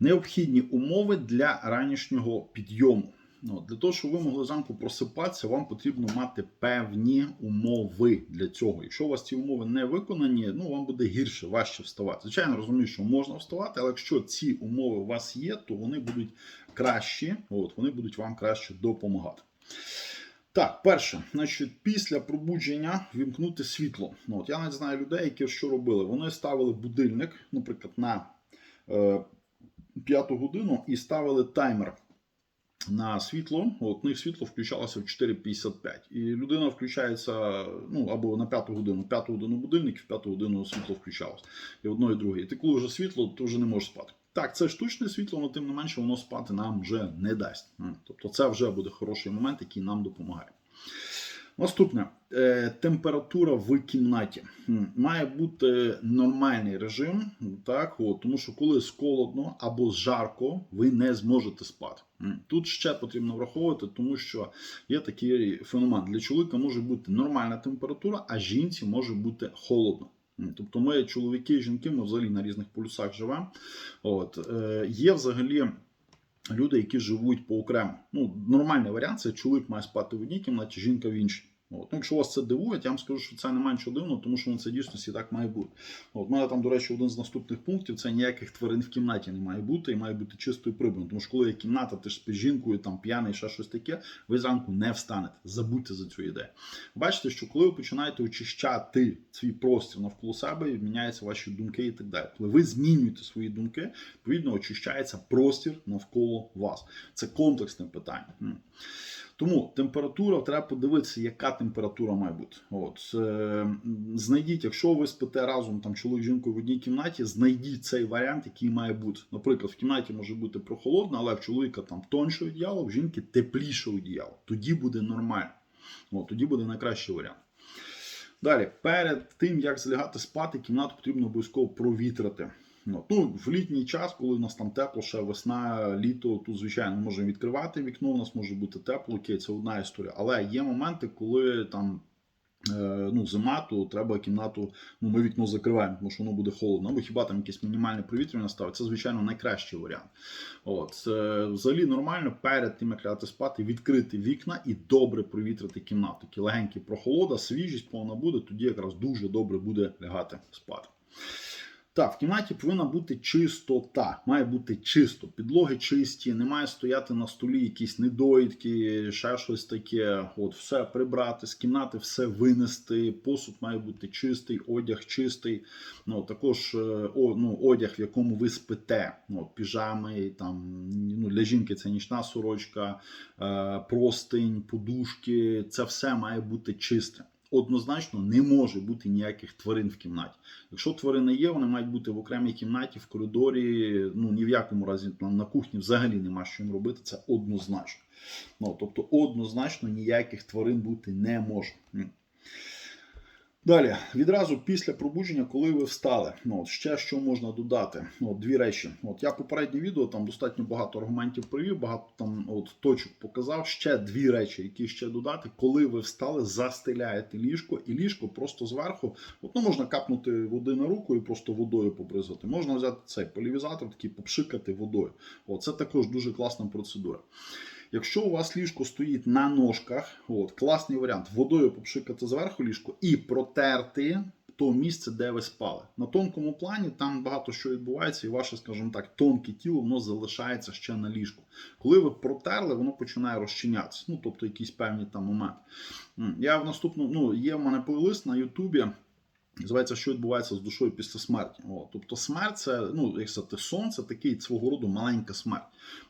Необхідні умови для ранішнього підйому. Ну, для того, щоб ви могли зранку просипатися, вам потрібно мати певні умови для цього. Якщо у вас ці умови не виконані, ну вам буде гірше, важче вставати. Звичайно, розумію, що можна вставати, але якщо ці умови у вас є, то вони будуть кращі, от, вони будуть вам краще допомагати. Так, перше, значить, після пробудження вімкнути світло. Ну, от я навіть знаю людей, які що робили. Вони ставили будильник, наприклад, на е, п'яту годину і ставили таймер на світло. От, них світло включалося в 4.55. І людина включається ну, або на п'яту годину, п'яту годину будильник, в п'яту годину світло включалося. І одно, і друге. І ти коли вже світло, ти вже не можеш спати. Так, це штучне світло, але тим не менше воно спати нам вже не дасть. Тобто це вже буде хороший момент, який нам допомагає. Наступне Е, температура в кімнаті. Має бути нормальний режим, так, от, тому що коли холодно або жарко, ви не зможете спати. Тут ще потрібно враховувати, тому що є такий феномен. Для чоловіка може бути нормальна температура, а жінці може бути холодно. Тобто ми, чоловіки і жінки, ми взагалі на різних полюсах живемо. От, е, є взагалі люди, які живуть по окремо. Ну, нормальний варіант це чоловік має спати в одній кімнаті, жінка в іншій. От. Ну, якщо вас це дивує, я вам скажу, що це немає нічого дивного, тому що ну, це дійсності так має бути. От, у мене там, до речі, один з наступних пунктів це ніяких тварин в кімнаті не має бути і має бути чисто і прибрано. Тому що коли є кімната, ти ж з жінкою, там п'яний, ще щось таке, ви зранку не встанете. Забудьте за цю ідею. Бачите, що коли ви починаєте очищати свій простір навколо себе, міняються ваші думки і так далі. Коли ви змінюєте свої думки, відповідно очищається простір навколо вас. Це комплексне питання. Тому температура треба подивитися, яка температура має бути. От е, знайдіть, якщо ви спите разом там чоловік з жінкою в одній кімнаті, знайдіть цей варіант, який має бути. Наприклад, в кімнаті може бути прохолодно, але в чоловіка там тонше одіяло, в жінки тепліше одіяло. Тоді буде нормально. От, тоді буде найкращий варіант. Далі, перед тим як злягати спати, кімнату потрібно обов'язково провітрити. Ну, в літній час, коли у нас там тепло, ще весна, літо, тут, звичайно, ми можемо відкривати вікно, у нас може бути тепло, окей, це одна історія. Але є моменти, коли там. е, Ну, зима, то треба кімнату, ну ми вікно закриваємо, тому що воно буде холодно. Або хіба там якесь мінімальне провітрювання ставить. Це, звичайно, найкращий варіант. От, взагалі нормально перед тим, як лягати спати, відкрити вікна і добре провітрити кімнату. Такі легенькі прохолода, свіжість повна буде, тоді якраз дуже добре буде лягати спати. Так, в кімнаті повинна бути чистота. Має бути чисто. Підлоги чисті, не має стояти на столі якісь недоїдки, ще щось таке. От, все прибрати, з кімнати все винести. Посуд має бути чистий, одяг чистий. Ну, також е, о, ну, одяг, в якому ви спите. Ну, піжами, там, ну, для жінки це нічна сорочка, е, простинь, подушки. Це все має бути чисте. Однозначно не може бути ніяких тварин в кімнаті. Якщо тварини є, вони мають бути в окремій кімнаті, в коридорі. Ну ні в якому разі на кухні взагалі нема що їм робити. Це однозначно. Ну, тобто, однозначно ніяких тварин бути не може. Далі, відразу після пробудження, коли ви встали, ну от ще що можна додати? Ну, от, дві речі. От я попереднє відео там достатньо багато аргументів привів, багато там от точок показав. Ще дві речі, які ще додати, коли ви встали, застеляєте ліжко, і ліжко просто зверху. От, ну, можна капнути води на руку і просто водою побризати. Можна взяти цей полівізатор, такий попшикати водою. От, це також дуже класна процедура. Якщо у вас ліжко стоїть на ножках, от, класний варіант, водою попшикати зверху ліжко і протерти то місце, де ви спали. На тонкому плані там багато що відбувається, і ваше, скажімо так, тонке тіло воно залишається ще на ліжку. Коли ви протерли, воно починає розчинятися. Ну, тобто якісь певні там моменти. М, Я в наступному, ну, є в мене плейлист на Ютубі. Називається, що відбувається з душою після смерті. О, тобто смерть це, ну, як сказати, сон це такий свого роду маленька смерть.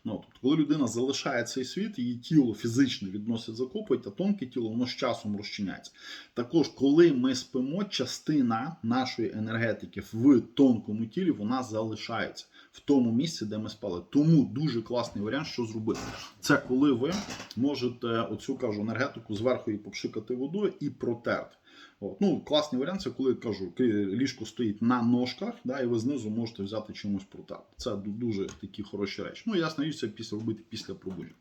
Ну, тобто, коли людина залишає цей світ, її тіло фізично відносять закопують, а тонке тіло воно з часом розчиняється. Також, коли ми спимо, частина нашої енергетики в тонкому тілі вона залишається в тому місці, де ми спали. Тому дуже класний варіант, що зробити. Це коли ви можете оцю кажу енергетику зверху її попшикати водою і протерти. От. Ну, класний варіант, це коли кажу, ліжко стоїть на ножках, да, і ви знизу можете взяти чимось протерти. Це дуже такі хороші речі. Ну, ясно, річ, це після робити після пробудження.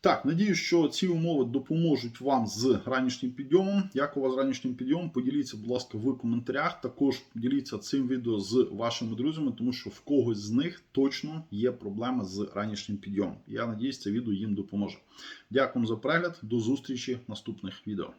Так, надію, що ці умови допоможуть вам з ранішнім підйомом. Як у вас з ранішнім підйомом? Поділіться, будь ласка, в коментарях. Також діліться цим відео з вашими друзями, тому що в когось з них точно є проблема з ранішнім підйомом. Я надіюсь, це відео їм допоможе. Дякую за перегляд. До зустрічі в наступних відео.